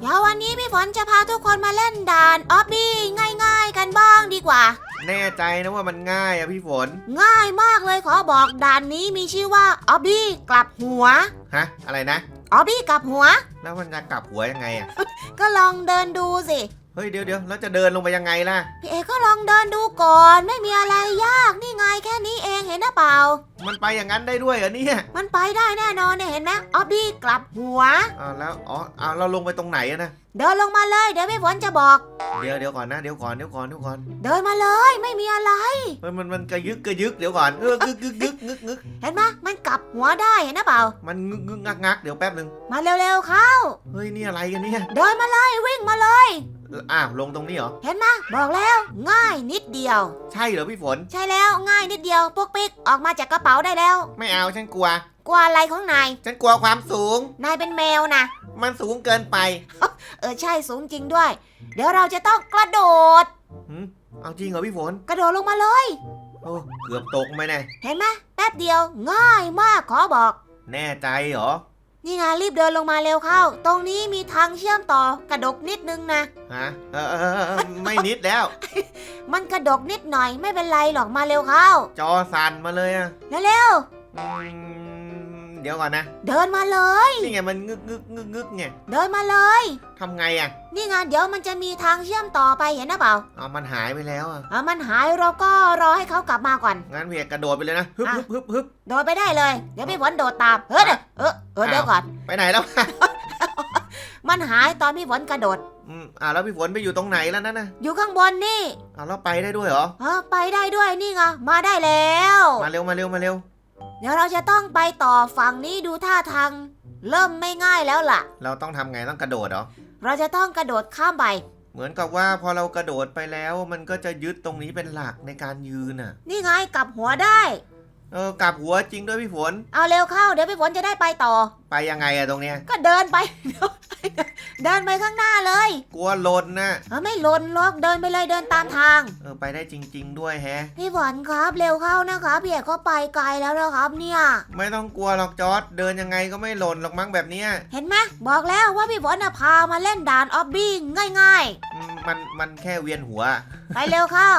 เดี๋ยววันนี้พี่ฝนจะพาทุกคนมาเล่นด่านออบบี้ง่าย ๆ กันบ้างดีกว่า แน่ใจนะว่ามันง่ายอะพี่ฝน ง่ายมากเลยขอบอกด่านนี้มีชื่อว่าออบบี้กลับหัวฮะ อะไรนะ ออบบี้กลับหัว แล้วมันจะกลับหัวยังไงอะก็ลองเดินดูสิ เฮ้ยเดี๋ยวเดี๋ยวแล้วจะเดินลงไปยังไงล่ะ พี่เอกก็ลองเดินดูก่อน ไม่มีอะไรยากนี่ไงแค่นี้เองเห็นหรือเปล่า มันไปอย่างนั้นได้ด้วยเหรอเนี่ยมันไปได้แน่นอนเนี่ยเห็นไหมออบบี้กลับหัวอ้าวแล้วอ๋ออ้าวเราลงไปตรงไหนอะนะเดินลงมาเลยเดี๋ยวพี่ฝนจะบอก เดี๋ยวเดี๋ยวก่อนนะเดี๋ยวก่อนเดี๋ยวก่อนเดี๋ยวก่อนเดินมาเลยไม่มีอะไรเฮ้ยมันมันกระยึกกระยึกเดี๋ยวก่อนเออกึกกึกกึกงึกงึกเห็นไหมมันกลับหัวได้เห็นหรือเปล่า มันงึกงึกงักงักเดี๋ยวแป๊บหนึ่งมาเร็วๆเข้าเฮ้ยนี่อะไรกันเนี่ย เดินมาเลยวิ่งมาเลย อ้าวลงตรงนี้เหรอ เห็นไหมบอกแล้ว ง่ายนิดเดียว ใช่เหรอพี่ฝน ใช่แล้วง่ายนิดเดียวปุ๊กปิ๊กออกมาจากกระเป๋าได้แล้ว ไม่เอาฉันกลัว กลัวอะไรของนาย ฉันกลัวความสูง นายเป็นแมวนะ มันสูงเกินไป เออใช่สูงจริงด้วย เดี๋ยวเราจะต้องกระโดด หืมเอาจริงเหรอพี่ฝน กระโดดลงมาเลย โอ้เกือบตกไหมเนี่ยเห็นไหมแป๊บเดียวง่ายมากขอบอก แน่ใจเหรอ นี่ไงรีบเดินลงมาเร็วเข้า ตรงนี้มีทางเชื่อมต่อกระดกนิดนึงนะ ฮะเออเออเออเออไม่นิดแล้ว มันกระดกนิดหน่อยไม่เป็นไรหรอกมาเร็วเข้า จอสั่นมาเลยอะเร็วอืมเดี๋ยวก่อนนะๆเดินมาเลย นี่ไงมันงึกงึกงึกงึกไง เดินมาเลย ทำไงอะนี่ไงเดี๋ยวมันจะมีทางเชื่อมต่อไปเห็นนะเปล่าเอามันหายไปแล้วอะอะมันหายเราก็รอให้เขากลับมาก่อน งั้นเพียกระโดดไปเลยนะฮึบอะฮึบฮึบฮึบโดดไปได้เลย เดี๋ยวพี่ฝนโดดตามเฮ้ยเดี๋ยวเออเออเดี๋ยวก่อน ไปไหนแล้ว มันหายตอนพี่ฝนกระโดด อืมอ่าแล้วพี่ฝนไปอยู่ตรงไหนแล้วนั่นน่ะอยู่ข้างบนนี่อ่าแล้วไปได้ด้วยเหรอเออไปได้ด้วยนี่ไงมาได้แล้ว มาเร็วมาเร็วมาเร็ว เดี๋ยวเราจะต้องไปต่อฝั่งนี้ดูท่าทางเริ่มไม่ง่ายแล้วล่ะ เราต้องทำไงต้องกระโดดเหรอ เราจะต้องกระโดดข้ามไป เหมือนกับว่าพอเรากระโดดไปแล้ว มันก็จะยึดตรงนี้เป็นหลักในการยืนอะ นี่ไงกลับหัวได้ เออกลับหัวจริงด้วยพี่ฝน เอาเร็วเข้าเดี๋ยวพี่ฝนจะได้ไปต่อ ไปยังไงอะตรงเนี้ย ก็เดินไป เดินไปข้างหน้าเลยกลัวหล่นนะเออไม่หล่นหรอกเดินไปเลยเดินตามทาง เออไปได้จริง ๆ ด้วยแฮะ พี่ฝนครับเร็วเข้านะครับพี่เอกก็ไปไกลแล้วนะครับเนี่ย ไม่ต้องกลัวหรอกจอร์ดเดินยังไงก็ไม่หล่นหรอกมั้งแบบเนี้ยเห็นไหมบอกแล้วว่าพี่ฝนน่ะพามาเล่นด่านออบบี้ง่าย อืมมันมันแค่เวียนหัว ๆ ไปเร็วเข้า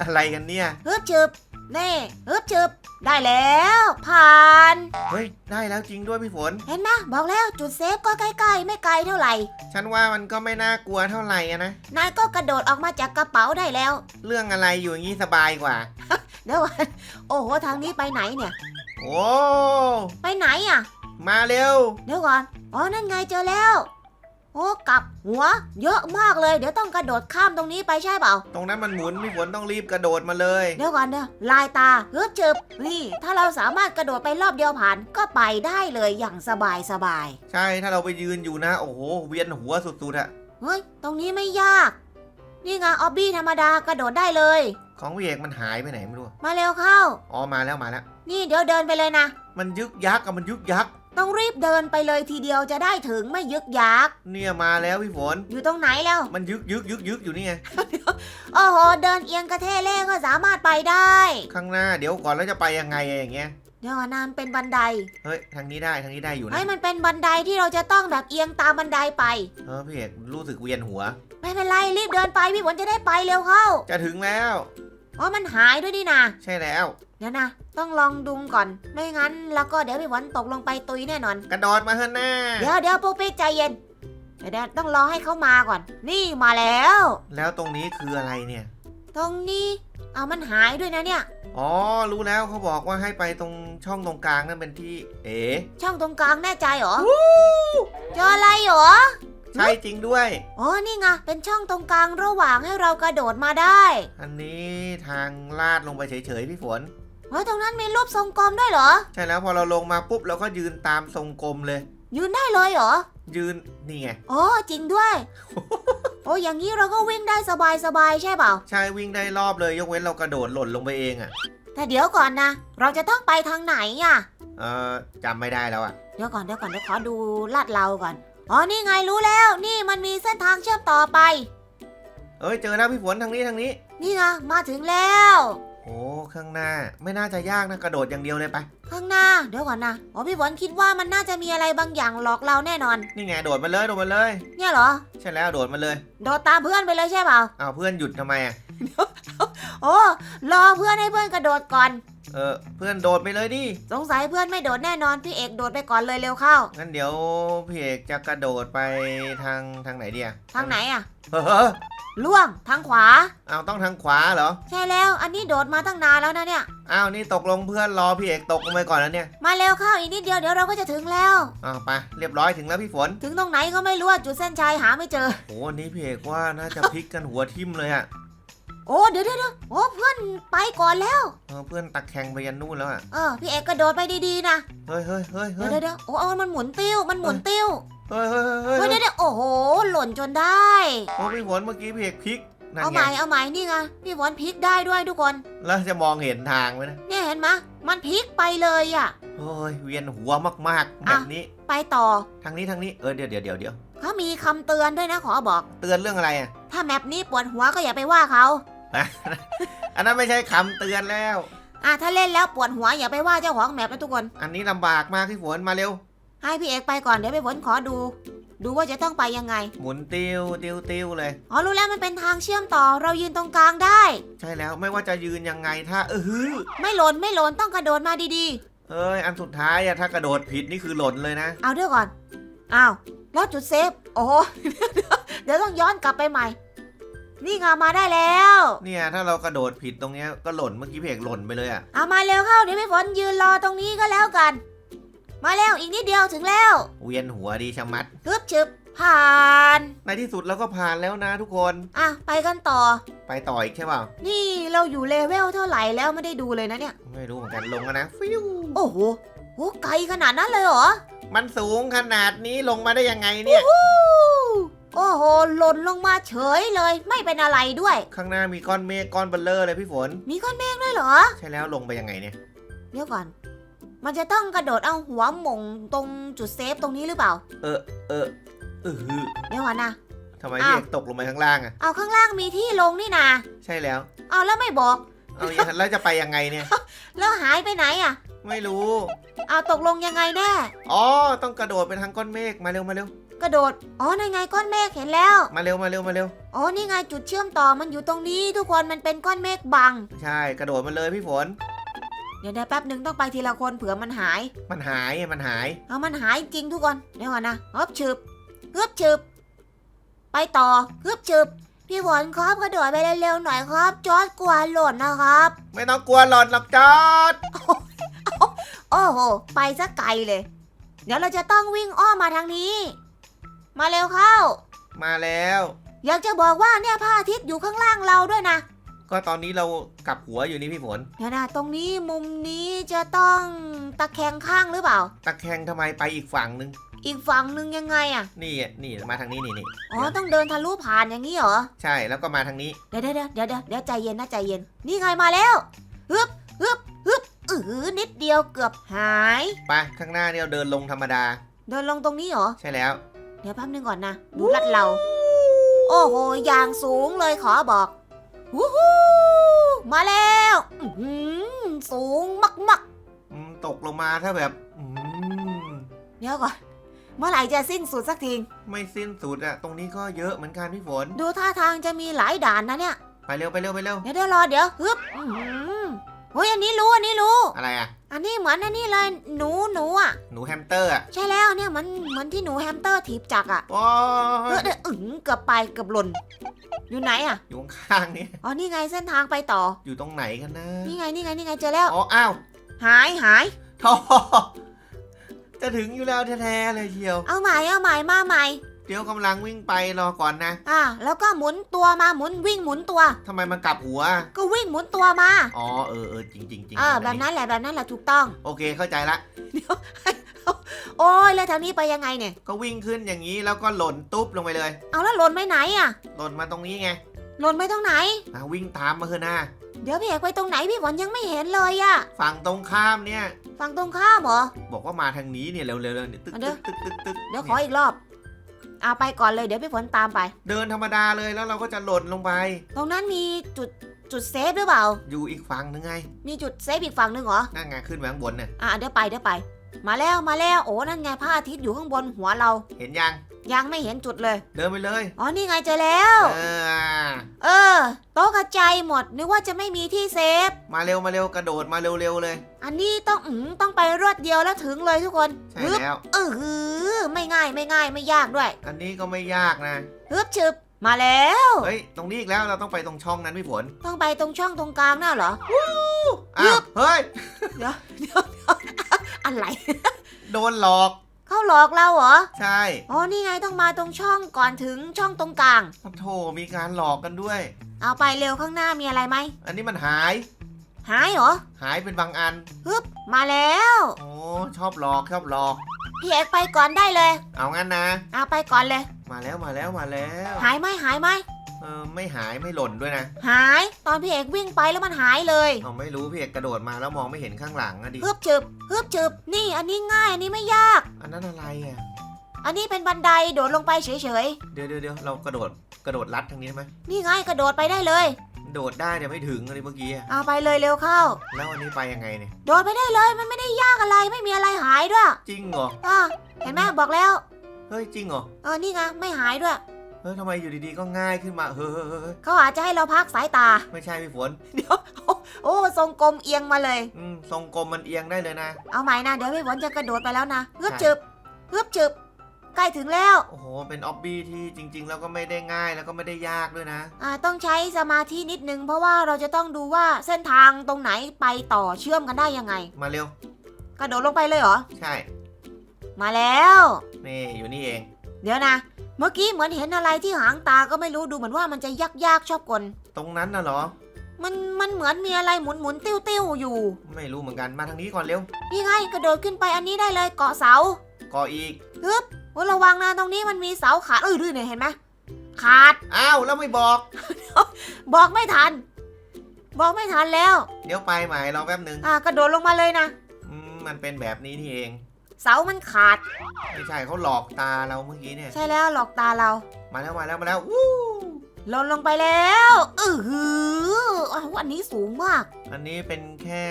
อะไรกันเนี่ย ฮึบฉึบ นี่ฮึบฉึบได้แล้ว ผ่าน เฮ้ย ได้แล้วจริงด้วยพี่ฝน เห็นไหมบอกแล้วจุดเซฟก็ใกล้ๆ ไม่ไกลเท่าไหร่ ฉันว่ามันก็ไม่น่ากลัวเท่าไหร่อะนะ นายก็กระโดดออกมาจากกระเป๋าได้แล้ว เรื่องอะไรอยู่อย่างนี้สบายกว่า เดี๋ยวก่อนโอ้โห ทางนี้ไปไหนเนี่ย โอ้ ไปไหนอะ มาเร็ว เดี๋ยวก่อน อ๋อ นั่นไงเจอแล้วโอ้กลับ หัว เยอะมากเลย เดี๋ยวต้องกระโดดข้ามตรงนี้ไปใช่เปล่า ตรงนั้นมันหมุนพี่ฝนต้องรีบกระโดดมาเลย เดี๋ยวก่อนเดี๋ยวลายตาฮึบฉึบนี่ ถ้าเราสามารถกระโดดไปรอบเดียวผ่านก็ไปได้เลยอย่างสบายสบายใช่ถ้าเราไปยืนอยู่นะ โอ้โหเวียนหัวสุดๆอะเฮ้ย ตรงนี้ไม่ยาก นี่ไงออบบี้ธรรมดากระโดดได้เลย ของพี่เอกมันหายไปไหนไม่รู้มาเร็วเข้า อ๋อมาแล้วมาแล้ว นี่เดี๋ยวเดินไปเลยนะ มันยึกยักอะมันยึกยัก ต้องรีบเดินไปเลยทีเดียวจะได้ถึงไม่ยึกยัก เนี่ยมาแล้วพี่ฝน อยู่ตรงไหนแล้ว มันยึกยึกยึกยึกอยู่นี่ไง โอ้โห เดินเอียงกระเทเล่ก็สามารถไปได้ ข้างหน้าเดี๋ยวก่อนแล้วจะไปยังไงอะอย่างเงี้ย เดี๋ยวก่อนนะมันเป็นบันไดเฮ้ยทางนี้ได้ทางนี้ได้อยู่นะเฮ้ยมันเป็นบันไดที่เราจะต้องแบบเอียงตามบันไดไป เออพี่เอกรู้สึกเวียนหัว ไม่เป็นไรรีบเดินไปพี่ฝนจะได้ไปเร็วเข้า จะถึงแล้ว อ๋อมันหายด้วยนี่นะใช่แล้ว เดี๋ยวนะ ต้องลองดุงก่อน ไม่งั้นแล้วก็เดี๋ยวพี่ฝนตกลงไปตุยแน่นอน กระโดดมาเถอะหน้า เดี๋ยวเดี๋ยวปุ๊กปิ๊กใจเย็น เดี๋ยวเดี๋ยวต้องรอให้เขามาก่อน นี่มาแล้ว แล้วตรงนี้คืออะไรเนี่ย ตรงนี้ เอามันหายด้วยนะเนี่ย อ๋อ รู้แล้วเขาบอกว่าให้ไปตรงช่องตรงกลางนั่นเป็นที่ เอ๋ช่องตรงกลางแน่ใจเหรอ เจออะไรเหรอ ใช่จริงด้วย อ๋อนี่ไงเป็นช่องตรงกลางระหว่างให้เรากระโดดมาได้อันนี้ทางลาดลงไปเฉยๆพี่ฝน เฮ้ยตรงนั้นมีรูปทรงกลมด้วยเหรอ ใช่แล้วพอเราลงมาปุ๊บเราก็ยืนตามทรงกลมเลย ยืนได้เลยเหรอ ยืนนี่ไง อ๋อจริงด้วย โอ้อย่างนี้เราก็วิ่งได้สบายสบายๆใช่เปล่า ใช่วิ่งได้รอบเลยยกเว้นเรากระโดดหล่นลงไปเองอะ่ะแต่เดี๋ยวก่อนนะ เราจะต้องไปทางไหนอะ เออจำไม่ได้แล้วอะ่ะ เดี๋ยวก่อนเดี๋ยวก่อนเดี๋ยวขอดูลาดเราก่อน อ๋อนี่ไงรู้แล้วนี่มันมีเส้นทางเชื่อมต่อไป เอ้ยเจอแล้วพี่ฝนทางนี้ทางนี้ นี่ไงมาถึงแล้ว โอ้ข้างหน้าไม่น่าจะยากนะกระโดดอย่างเดียวเลยไป ข้างหน้าเดี๋ยวก่อนนะอ๋อพี่ฝนคิดว่ามันน่าจะมีอะไรบางอย่างหลอกเราแน่นอน นี่ไงโดดมาเลยโดดมาเลย เนี่ยเหรอ ใช่แล้วโดดมาเลย โดดตามเพื่อนไปเลยใช่เปล่าอ้าวเพื่อนหยุดทำไมอะ โอ้รอเพื่อนให้เพื่อนกระโดดก่อน เออเพื่อนโดดไปเลยดิสงสัยเพื่อนไม่โดดแน่นอนพี่เอกโดดไปก่อนเลยเร็วเข้า งั้นเดี๋ยวพี่เอกจะกระโดดไปทางทางไหนดีอะทางไหนอะเฮ้อเฮ้อล่วงทางขวา เอาต้องทางขวาเหรอ ใช่แล้ว อันนี้โดดมาตั้งนานแล้วนะเนี่ย อ้าวนี่ตกลงเพื่อนรอพี่เอกตกลงไปก่อนแล้วเนี่ย มาเร็วเข้าอีกนิดเดียวเดี๋ยวเราก็จะถึงแล้วอ้าวไปเรียบร้อยถึงแล้วพี่ฝน ถึงตรงไหนก็ไม่รู้อะจุดเส้นชัยหาไม่เจอโอ้วันนี้พี่เอกว่าน่าจะพลิกกันหัวทิ่มเลยอะ โอ้เดี๋ยวเดี๋ยวเดี๋ยวโอ้เพื่อนไปก่อนแล้ว เออเพื่อนตะแคงไปยันนู่นแล้วอะเออพี่เอกกระโดดไปดีๆนะ เฮ้ยเฮ้ยเฮ้ยเดี๋เฮ้ยวยเดี๋ยวเดี๋ยวโอ้เอามันหมุนติ้ว มันหมุนติ้วเฮ้ยเฮ้ยเฮ้ยเฮ้ยเฮ้ยเดี๋ยวเดี๋ยวโอ้โห หล่นจนได้โอ้พี่ฝนเมื่อกี้พี่เอกพลิกนั่นเอาใหไงม่เอาใหม่นี่ไงพี่ฝนพลิกได้ด้วยทุกคน แล้วจะมองเห็นทางไหมนะ เนี่ยเห็นไหมยมันพลิกไปเลยอะโอ้ยเวียนหัวมากๆแบบนี้ ไปต่อ ทางนี้ทางนี้ เออเดี๋ยวเดี๋ยวเดี๋ยวเดี๋ยวเขามีคำเตือนด้วยนะขอบอก เตือนเรื่องอะไรอะถ้าแมปนี้ปวดหัวก็อย่าไปว่าเขา อันนั้นไม่ใช่คำเตือนแล้ว อะถ้าเล่นแล้วปวดหัวอย่าไปว่าเจ้าของแมปนะทุกคน อันนี้ลำบากมากพี่ฝนมาเร็ว ให้พี่เอกไปก่อนเดี๋ยวพี่ฝนขอดู ดูว่าจะต้องไปยังไง หมุนติ้วติ้วติ้วเลย อ๋อรู้แล้วมันเป็นทางเชื่อมต่อเรายืนตรงกลางได้ ใช่แล้วไม่ว่าจะยืนยังไงถ้าเออหือไม่หล่นไม่หล่นต้องกระโดดมาดีเอ้ยอันสุดท้ายอะถ้ากระโดดผิดนี่คือหล่นเลยนะ ๆ เอาเดี๋ยวก่อน อ้าว แล้วจุดเซฟ โอ้โห เดี๋ยวต้องย้อนกลับไปใหม่ นี่ไงมาได้แล้ว เนี่ยถ้าเรากระโดดผิดตรงเนี้ยก็หล่นเมื่อกี้เพกหล่นไปเลยอะเอามาเร็วเข้าเดี๋ยวพี่ฝนยืนรอตรงนี้ก็แล้วกัน มาเร็วอีกนิดเดียวถึงแล้วเวียนหัวดีชะมัดฮึบชึบผ่าน ในที่สุดเราก็ผ่านแล้วนะทุกคนอะไปกันต่อ ไปต่ออีกใช่เปล่านี่เราอยู่เลเวลเท่าไหร่แล้วไม่ได้ดูเลยนะเนี่ย ไม่รู้เหมือนกันลงแล้วนะฟิวโอ้โหโหไกลขนาดนั้นเลยเหรอมันสูงขนาดนี้ลงมาได้ยังไงเนี่ยฮู้ โอ้โหหล่นลงมาเฉยเลย ไม่เป็นอะไรด้วย ข้างหน้ามีก้อนเมฆก้อนเบลเลอร์เลยพี่ฝน มีก้อนเมฆด้วยเหรอ ใช่แล้วลงไปยังไงเนี่ย เดี๋ยวก่อน มันจะต้องกระโดดเอาหัวหม่งตรงจุดเซฟตรงนี้หรือเปล่า เออเออเออหือเดี๋ยวก่อนนะ ทำไมอ้าวพี่เอกตกลงไปข้างล่างอะเอาข้างล่างมีที่ลงนี่นา ใช่แล้ว เอาแล้วไม่บอก เอาอย่างนั้นแล้วจะไปยังไงเนี่ย แล้วหายไปไหนอะ ไม่รู้ เอาตกลงยังไงแน่ อ๋อ ต้องกระโดดไปทางก้อนเมฆมาเร็วมาเร็ว กระโดด อ๋อในไงก้อนเมฆเห็นแล้ว มาเร็วมาเร็วมาเร็ว อ๋อนี่ไงจุดเชื่อมต่อมันอยู่ตรงนี้ ทุกคนมันเป็นก้อนเมฆบัง ใช่กระโดดมาเลยพี่ฝน เดี๋ยวได้แป๊บหนึ่งต้องไปทีละคนเผื่อมันหาย มันหายมันหาย เอามันหายจริงทุกคนเดี๋ยวก่อนนะฮึบฉึบฮึบฉึบ ไปต่อฮึบฉึบ พี่ฝนครับกระโดดไปเร็วๆหน่อยครับ จอร์ดกลัวหล่นนะครับ ไม่ต้องกลัวหล่นหรอกจอดโอ้โหไปซะไกลเลย เดี๋ยวเราจะต้องวิ่งอ้อมมาทางนี้ มาเร็วเข้า มาแล้ว อยากจะบอกว่าเนี่ยพระอาทิตย์อยู่ข้างล่างเราด้วยนะ ก็ตอนนี้เรากลับหัวอยู่นี่พี่ฝน เดี๋ยวนะตรงนี้มุมนี้จะต้องตะแคงข้างหรือเปล่า ตะแคงทำไมไปอีกฝั่งนึง อีกฝั่งหนึ่งยังไงอะนี่อะนี่มาทางนี้นี่นี่อ๋อต้องเดินทะลุผ่านอย่างนี้เหรอ ใช่แล้วก็มาทางนี้ เดี๋ยวเดี๋ยวเดี๋ยวเดี๋ยวเดี๋ยวใจเย็นนะใจเย็น นี่ไงมาแล้วฮึบฮึบฮึบอือนิดเดียวเกือบหาย ไปข้างหน้าเนี่ยเราเดินลงธรรมดา เดินลงตรงนี้เหรอ ใช่แล้ว เดี๋ยวแป๊บนึงก่อนนะ ดูลัดเรา โอ้โห อย่างสูงเลยขอบอกวู้ฮู้มาแล้วอื้อหือสูงมากอืมตกลงมาถ้าแบบอืมๆ เดี๋ยวก่อน เมื่อไหร่จะสิ้นสุดสักที ไม่สิ้นสุดอะตรงนี้ก็เยอะเหมือนกันพี่ฝน ดูท่าทางจะมีหลายด่านนะเนี่ย ไปเร็วไปเร็วไปเร็ว เดี๋ยวเดี๋ยวรอเดี๋ยวฮึบอื้อหือ เฮ้ยอันนี้รู้อันนี้รู้ อะไรอะอันนี้เหมือนอันนี้เลยหนูหนูอะหนูแฮมสเตอร์อะใช่แล้วเนี่ยมันเหมือนที่หนูแฮมสเตอร์ถีบจักรอะโอ้เอยอเดี๋ยวอึ๋งเกือบไปเกือบหล่นอยู่ไหนอะอยู่ข้างๆนี่อ๋อนี่ไงเส้นทางไปต่อ อยู่ตรงไหนกันนะนี่ไงนี่ไงนี่ไงเจอแล้ว อ๋ออ้าวหายหายโท่จะถึงอยู่แล้วแท้ๆเลยเชียว เอาใหม่เอาใหม่มาใหม่ เดี๋ยวกำลังวิ่งไปรอก่อนนะอะแล้วก็หมุนตัวมาหมุนวิ่งหมุนตัว ทำไมมันกลับหัว ก็วิ่งหมุนตัวมาอ๋อเออเออจริงจริงจริงเออแบบนั้นแหละแบบนั้นแหละถูกต้อง โอเคเข้าใจละโอ้ยแล้วแถวนี้ไปยังไงเนี่ย ก็วิ่งขึ้นอย่างนี้แล้วก็หล่นตุ๊บลงไปเลย เอาแล้วหล่นไปไหนอะหล่นมาตรงนี้ไงหล่นไปตรงไหนอะวิ่งตามมาเถอะนะเดี๋ยวพี่เอกไปตรงไหนพี่ฝนยังไม่เห็นเลยอะฝั่งตรงข้ามเนี่ย ฝั่งตรงข้ามเหรอบอกว่ามาทางนี้เนี่ยเร็วๆเร็วเนี่ยตึกเอาเด้ตึอกตึกตึกตึกเดี๋ยวขออีกรอบ เอาไปก่อนเลยเดี๋ยวพี่ฝนตามไป เดินธรรมดาเลยแล้วเราก็จะหล่นลงไป ตรงนั้นมีจุดจุดเซฟหรือเปล่า อยู่อีกฝั่งนึงไง มีจุดเซฟอีกฝั่งหนึ่งเหรอ นั่นไงขึ้นไปข้างบนเนี่ยอะเดี๋ยวไปเดี๋ยวไป มาแล้วมาแล้วโอ้นั่นไงพระอาทิตย์อยู่ข้างบนหัวเรา เห็นยัง ยังไม่เห็นจุดเลย เดินไปเลยอ๋อนี่ไงเจอแล้ว เออเออ โต๊ะกระจายหมดนึกว่าจะไม่มีที่เซฟ มาเร็วมาเร็วกระโดดมาเร็วๆเลย อันนี้ต้องอืมต้องไปรวดเดียวแล้วถึงเลยทุกคนใช่ฮึบแล้ว เออหือไม่ง่ายไม่ง่ายไม่ยากด้วยอันนี้ก็ไม่ยากนะฮึบชึบมาแล้ว เฮ้ยตรงนี้อีกแล้วเราต้องไปตรงช่องนั้นพี่ฝนต้องไปตรงช่องตรงกลางน่ะเหรอ อ้าวเฮ้ย อะไร โดนหลอก เขาหลอกเราเหรอ ใช่อ๋อนี่ไงต้องมาตรงช่องก่อนถึงช่องตรงกลาง โอ้โถมีการหลอกกันด้วย เอาไปเร็วข้างหน้ามีอะไรไหม อันนี้มันหาย หายเหรอ หายเป็นบางอัน ฮึบ มาแล้ว โอ้ชอบหลอกชอบหลอก พี่เอกไปก่อนได้เลย เอางั้นนะ เอาไปก่อนเลย มาแล้วมาแล้วมาแล้ว หายไหมหายไหม เออไม่หายไม่หล่นด้วยนะหายตอนพี่เอกวิ่งไปแล้วมันหายเลยเอาไม่รู้พี่เอกกระโดดมาแล้วมองไม่เห็นข้างหลังอะดิฮึบฉึบฮึบฉึบนี่อันนี้ง่ายอันนี้ไม่ยาก อันนั้นอะไรอะอันนี้เป็นบันไดโดดลงไปเฉยเดี๋ยวเดี๋ยวเดี๋ยวเรากระโดดกระโดดลัดทางนี้ได้ไหมๆนี่ไงกระโดดไปได้เลย โดดได้แต่ไม่ถึงอะไรเมื่อกี้อะเอาไปเลยเร็วเข้า แล้วอันนี้ไปยังไงเนี่ยโดดไปได้เลยมันไม่ได้ยากอะไรไม่มีอะไรหายด้วยจริงเหรออะเห็นไหมบอกแล้วเฮ้ยจริงเหรอเออนี่ไงไม่หายด้วย เฮ้ยทำไมอยู่ดีๆก็ง่ายขึ้นมาเฮ้ยเฮ้ยเฮ้ยเฮ้ยเขาอาจจะให้เราพักสายตา ไม่ใช่พี่ฝนเดี๋ยว โอ้ทรงกลมเอียงมาเลย อืมทรงกลมมันเอียงได้เลยนะ เอาใหม่นะ เดี๋ยวพี่ฝนจะกระโดดไปแล้วนะฮึบใช่ฉึบฮึบฉึบใกล้ถึงแล้ว โอ้โห เป็นออบบี้ที่จริง ๆ แล้วก็ไม่ได้ง่ายแล้วก็ไม่ได้ยากด้วยนะ อ่า ต้องใช้สมาธินิดนึง เพราะว่าเราจะต้องดูว่าเส้นทางตรงไหนไปต่อเชื่อมกันได้ยังไง มาเร็ว กระโดดลงไปเลยเหรอ ใช่ มาแล้ว นี่อยู่นี่เอง เดี๋ยวนะ เมื่อกี้เหมือนเห็นอะไรที่หางตาก็ไม่รู้ดูเหมือนว่ามันจะยากยากๆชอบกลตรงนั้นน่ะเหรอ มันมันเหมือนมีอะไรหมุนหมุนติ้วติ้วๆอยู่ ไม่รู้เหมือนกันมาทางนี้ก่อนเร็วนี่ไงกระโดดขึ้นไปอันนี้ได้เลยเกาะเสาก่ออีกฮึบโอ้ระวังนะตรงนี้มันมีเสาขาดเอ้ยดูเนี่ยเห็นไหมขาดอ้าวแล้วไม่บอก บอกไม่ทัน บอกไม่ทันแล้ว เดี๋ยวไปใหม่รอแป๊บหนึ่งอ่ากระโดดลงมาเลยนะอืมมันเป็นแบบนี้นี่เอง เสามันขาด ไม่ใช่เขาหลอกตาเราเมื่อกี้เนี่ย ใช่แล้วหลอกตาเรา มาแล้วมาแล้วมาแล้ววู้หล่นลงไปแล้วอือหืออ้าวอันนี้สูงมากอันนี้เป็นแค่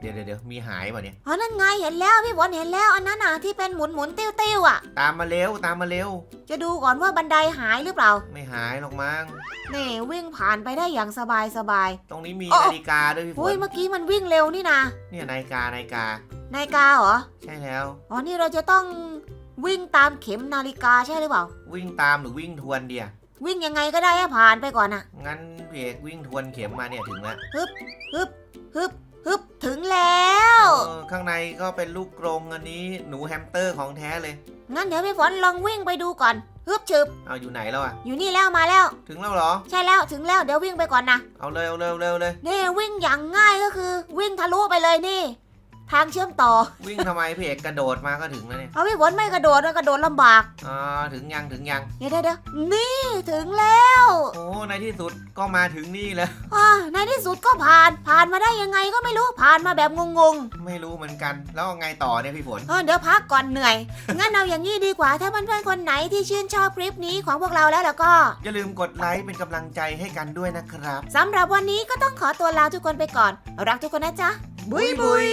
เดี๋ยวเดี๋ยวเดี๋ยวมีหายป่ะเนี่ย อ๋อนั่นไงเห็นแล้วพี่บอลเห็นแล้วอันนั้นอะที่เป็นหมุนหมุนติ้วติ้วๆอะ ตามมาเร็วตามมาเร็ว จะดูก่อนว่าบันไดหายหรือเปล่าไม่หายหรอกมั้ง นี่วิ่งผ่านไปได้อย่างสบายสบาย ตรงนี้มีอ๋อนาฬิกาด้วยพี่ฝอุ้ยนเมื่อกี้มันวิ่งเร็วนี่นะ เนี่ยนาฬิกานาฬิกา นาฬิกาเหรอ ใช่แล้ว อ๋อ นี่เราจะต้องวิ่งตามเข็มนาฬิกาใช่หรือเปล่า วิ่งตามหรือวิ่งทวนเดียวิ่งยังไงก็ได้ให้ผ่านไปก่อนอะ งั้นพี่เอกวิ่งทวนเข็มมาเนี่ยถึงแล้วฮึบฮึบฮึบถึงแล้ว เออข้างในก็เป็นลูกกรงอันนี้หนูแฮมสเตอร์ของแท้เลย งั้นเดี๋ยวพี่ฝนลองวิ่งไปดูก่อนฮึบฉึบเอาอยู่ไหนแล้วอะอยู่นี่แล้วมาแล้ว ถึงแล้วเหรอ ใช่แล้วถึงแล้วเดี๋ยววิ่งไปก่อนนะเอาเลยเอาเร็วเร็วเลย นี่วิ่งอย่างง่ายก็คือ วิ่งทะลุไปเลยนี่ ทางเชื่อมต่อ วิ่งทำไมพี่เอกกระโดดมาก็ถึงแล้วเนี่ยเอาพี่ฝนไม่กระโดดนะกระโดดลำบากอ่าถึงยังถึงยัง เดี๋ยวเดี๋ยวเดี๋ยวนี่ถึงแล้วโอ้ในที่สุดก็มาถึงนี่แล้ว อ่าในที่สุดก็ผ่านผ่านมาได้ยังไงก็ไม่รู้ผ่านมาแบบงงไม่รู้เหมือนกัน แล้วเอาไงต่อเนี่ยพี่ฝน ๆเออเดี๋ยวพักก่อนเหนื่อย งั้นเอาอย่างนี้ดีกว่าถ้าเพื่อนๆคนไหนที่ชื่นชอบคลิปนี้ของพวกเราแล้วแล้วก็ อย่าลืมกดไลค์เป็นกำลังใจให้กันด้วยนะครับ สำหรับวันนี้ก็ต้องขอตัวลาทุกคนไปก่อน รักทุกคนนะจ๊ะ บุยบุย